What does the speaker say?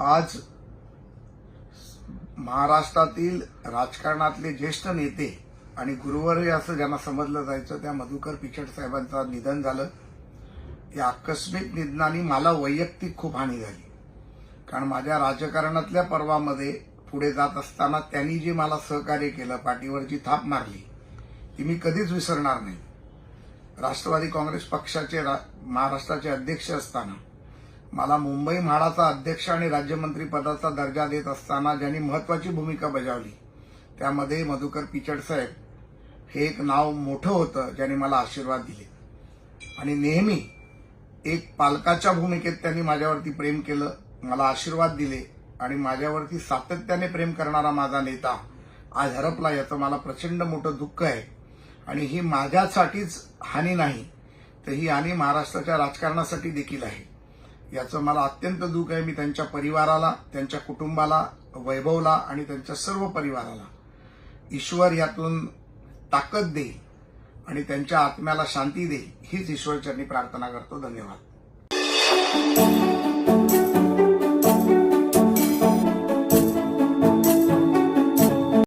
आज महाराष्ट्रातील राजकारणातले ज्येष्ठ नेते आणि गुरुवारी असं ज्यांना समजलं जायचं त्या मधुकर पिचड साहेबांचं निधन झालं. या आकस्मिक निधनाने मला वैयक्तिक खूप हानी झाली. कारण माझ्या राजकारणातल्या पर्वामध्ये पुढे जात असताना त्यांनी जे मला सहकार्य केलं पाठीवरची थाप मारली ती मी कधीच विसरणार नाही. राष्ट्रवादी काँग्रेस पक्षाचे रा- महाराष्ट्राचे अध्यक्ष असताना मला मुंबई म्हाडाचा अध्यक्ष आणि राज्यमंत्री पदाचा दर्जा देत असताना ज्यांनी महत्वाची भूमिका बजावली त्यामध्ये मधुकर पिचड साहेब हे एक नाव मोठं होतं ज्याने मला आशीर्वाद दिले. आणि नेहमी एक पालकाच्या भूमिकेत त्यांनी माझ्यावरती प्रेम केलं मला आशीर्वाद दिले आणि माझ्यावरती सातत्याने प्रेम करणारा माझा नेता आज हरपला याचं मला प्रचंड मोठं दुःख आहे. आणि ही माझ्यासाठीच हानी नाही तर ही हानी महाराष्ट्राच्या राजकारणासाठी देखील आहे. याचं मला अत्यंत दुःख आहे. मी त्यांच्या परिवाराला त्यांच्या कुटुंबाला वैभवला आणि त्यांच्या सर्व परिवाराला ईश्वर यातून ताकद देईल आणि त्यांच्या आत्म्याला शांती देईल. हीच ईश्वरचरणी प्रार्थना करतो. धन्यवाद.